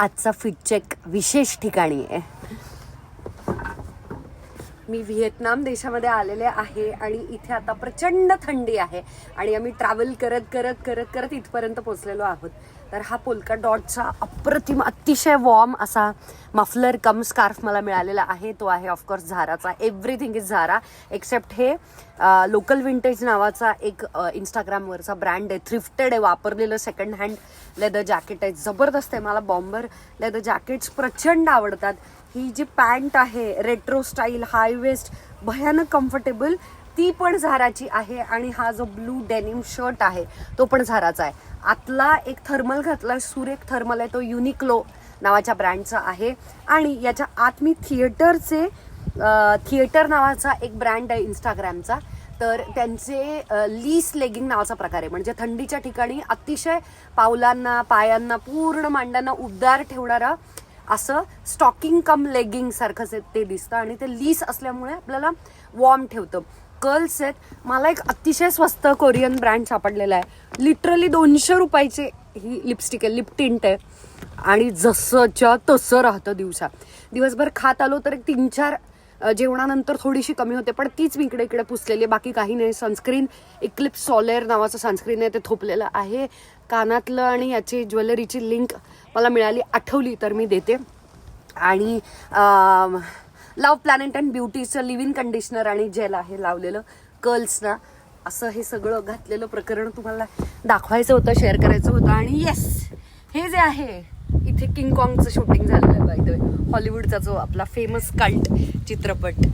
आजचा fit check विशेष ठिकाणी आहे. मी व्हिएतनाम देशामध्ये आलेले आहे आणि इथे आता प्रचंड थंडी आहे आणि आम्ही ट्रॅव्हल करत करत करत करत इथपर्यंत पोहोचलेलो आहोत. तर हा पोलका डॉटचा अप्रतिम अतिशय वॉर्म असा मफलर कम स्कार्फ मला मिळालेला आहे. तो आहे ऑफकोर्स झाराचा. एव्हरीथिंग इज झारा एक्सेप्ट हे लोकल विंटेज नावाचा एक इंस्टाग्रामवरचा ब्रँड आहे. थ्रिफ्टेड आहे वापरलेलं सेकंड हँड लेदर जॅकेट आहे. जबरदस्त आहे मला बॉम्बर लेदर जॅकेट्स प्रचंड आवडतात. ही जी पॅन्ट आहे रेट्रो स्टाईल हाय वेस्ट भयानक कम्फर्टेबल ती पण झाराची आहे आणि हा जो ब्लू डेनिम शर्ट आहे तो पण झाराचा आहे. आतला एक थर्मल घातला सुरेख थर्मल आहे तो युनिक्लो नावाच्या ब्रँडचा आहे. आणि याच्या आत मी थिएटरचे थिएटर नावाचा एक ब्रँड आहे इंस्टाग्रामचा तर त्यांचे लीस लेगिंग नावाचा प्रकार आहे. म्हणजे थंडीच्या ठिकाणी अतिशय पावलांना पायांना पूर्ण मांड्यांना उबदार ठेवणारा असं स्टॉकिंग कम लेगिंग सारखंच आहे ते दिसतं. आणि ते लीस असल्यामुळे आपल्याला वॉर्म ठेवतं. कर्ल्स आहेत. मला एक अतिशय स्वस्त कोरियन ब्रँड सापडलेला आहे. लिटरली दोनशे रुपयाची ही लिपस्टिक आहे. लिप टिंट आहे. आणि जसंच्या तसं राहतं दिवसा. दिवसभर खात आलो तर एक तीन चार जेवणानंतर थोडीशी कमी होते पण तीच मी इकडे इकडे पुसलेली आहे. बाकी काही नाही. सनस्क्रीन इक्लिप्स सॉलेर नावाचं सनस्क्रीन आहे. ते थोपलेलं आहे. कानातलं आणि याची ज्वेलरीची लिंक मला मिळाली. आठवली तर मी देते. आणि लव प्लॅनेट अँड ब्युटीचं लिव्हिंग कंडिशनर आणि जेल आहे लावलेलं कर्ल्सना. असं हे सगळं घातलेलं प्रकरण तुम्हाला दाखवायचं होतं शेअर करायचं होतं. आणि येस हे जे आहे इथे किंग कॉंगचं शूटिंग झालेलं आहे बाय द हॉलिवूडचा जो आपला फेमस कल्ट चित्रपट.